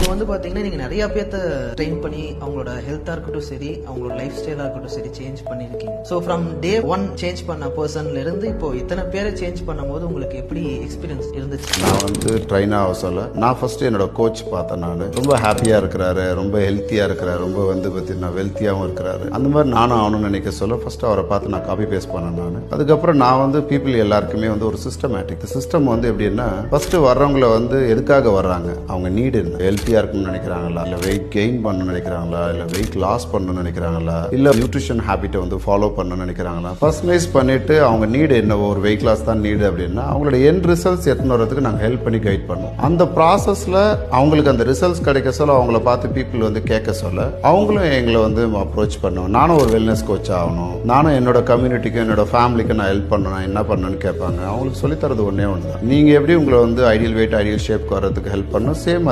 இப்போ வந்து பார்த்தீங்கன்னா நீங்கள் நிறைய பேர்த்த ட்ரெயின் பண்ணி அவங்களோட ஹெல்த்தாக இருக்கட்டும் சரி அவங்களோட லைஃப் ஸ்டைலாக இருக்கட்டும் சரி சேஞ்ச் பண்ணியிருக்கீங்க so from day one change பண்ண பர்சன்லேருந்து இப்போ இத்தனை பேரை சேஞ்ச் பண்ணும்போது உங்களுக்கு எப்படி எக்ஸ்பீரியன்ஸ் இருந்துச்சு? நான் வந்து ட்ரெயின் ஆக சொல்ல நான் ஃபஸ்ட்டு என்னோட கோச் பார்த்தேன் நான். ரொம்ப ஹாப்பியாக இருக்கிறாரு ரொம்ப ஹெல்த்தியாக இருக்கிறாரு ரொம்ப வந்து பார்த்தீங்கன்னா வெல்த்தியாகவும் இருக்கிறாரு. அந்த மாதிரி நானும் ஆகணும்னு நினைக்க சொல்ல ஃபஸ்ட்டு அவரை பார்த்து நான் காப்பி பேஸ்ட் பண்ணேன் நான். அதுக்கப்புறம் நான் வந்து பீப்புள் எல்லாருக்குமே வந்து ஒரு சிஸ்டமேட்டிக் சிஸ்டம் வந்து எப்படின்னா ஃபஸ்ட்டு வர்றவங்களை வந்து எதுக்காக வர்றாங்க? அவங்க நீடு என்ன? ஹெல்த்தியாக இருக்கணும்னு நினைக்கிறாங்களா? இல்லை வெயிட் கெயின் பண்ணணும்னு நினைக்கிறாங்களா? இல்லை வெயிட் லாஸ் பண்ணணும்னு நினைக்கிறாங்களா? இல்லை நியூட்ரிஷன் ஹேபிட்டை வந்து ஃபாலோ பண்ணணும்னு நினைக்கிறாங்களா? பர்சனைஸ் பண்ணிட்டு அவங்க நீடு என்ன ஒரு வெயிட் லாஸ் தான் நீடு அப்படின்னா அவங்களோட என் ரிசல்ட்ஸ் எத்தனை வரதுக்கு நாங்கள் ஹெல்ப் பண்ணி கைட் பண்ணுவோம். அந்த ப்ராசஸில் அவங்களுக்கு அந்த ரிசல்ட்ஸ் கிடைக்க சொல்ல அவங்கள பார்த்து பீப்புள் வந்து கேட்க சொல்ல அவங்களும் எங்களை வந்து அப்ரோச் பண்ணுவோம் நானும் ஒரு வெல்னஸ் கோச் ஆகணும். நானும் என்னோட கம்யூனிட்டிக்கு என்னோட ஃபேமிலிக்கு நான் ஹெல்ப் பண்ணணும் என்ன பண்ணணும்னு கேட்பாங்க. அவங்களுக்கு சொல்லித்தரது ஒன்றே ஒன்று தான் நீங்கள் எப்படி உங்களை வந்து ஐடியல் வெயிட் ஐடியல் ஷேப்க்கு வர்றதுக்கு ஹெல்ப் பண்ணணும்? சேம் அதே